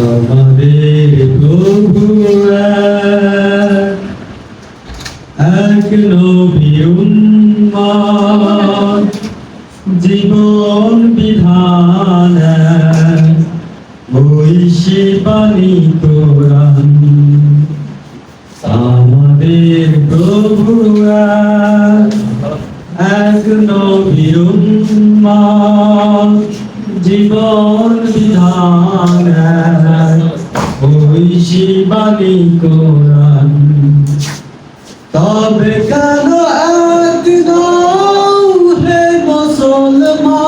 আমাদের প্রভু এক, নবীর জীবন বিধান ঐশী বাণী কোরআন আমাদের প্রভু এক, উম্মত, জীবন বিধান ঐশী বাণী কোরআন। তবে কেন এক হে মুসলমান?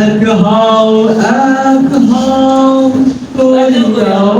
এক হও এক হও করিয়াও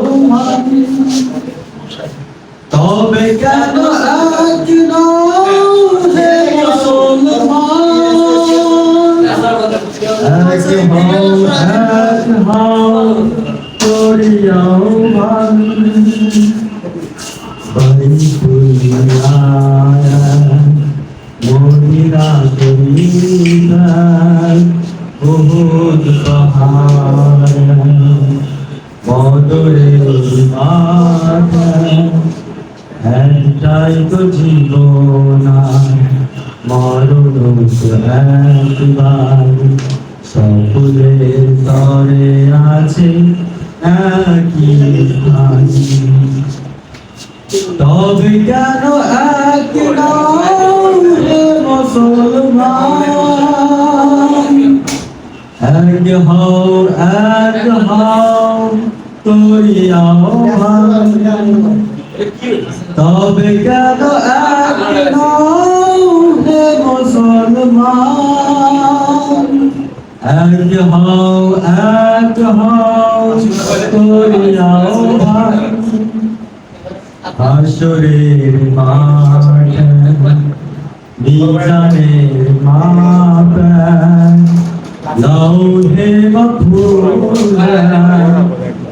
একটাই তো জীবন মরণ একবার সকলের তরে আছে একই স্থান তবে কেন এক মুসলমান? এক হও এক হও ভান তবে কেন এক নও এক হও এক হও করিয়াও হাসরের মাঠ মিজানের মাপ লৌহে মফুল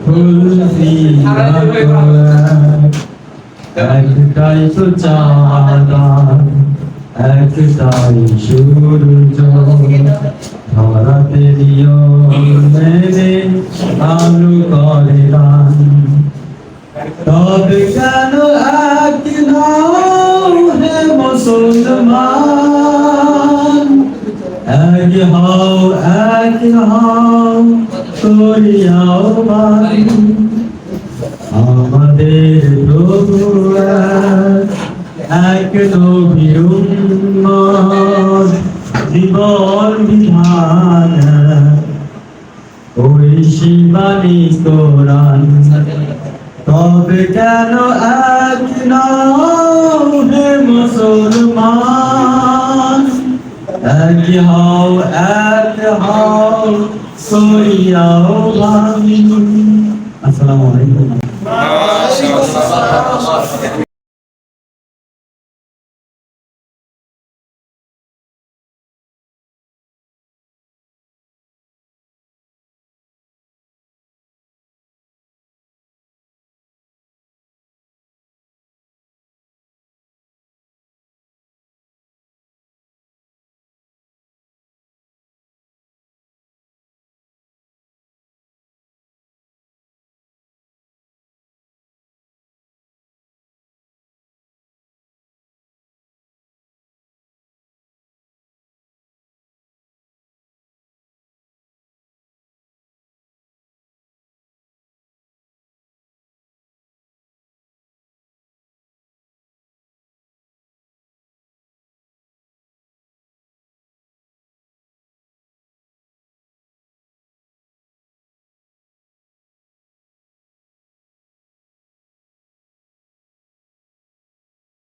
ফুলসি একটাই তো চাঁদা একটাই সূর্য এক হও এক হও করিয়াও বাড়ি। আমাদের প্রভু এক, নবীর জীবন বিধান। ওই শিবানী কোরআন তবে কেন এক নাও হে মুসলমান? এক হও এক হও সইয়াও ভাবি আসসালামু আলাইকুম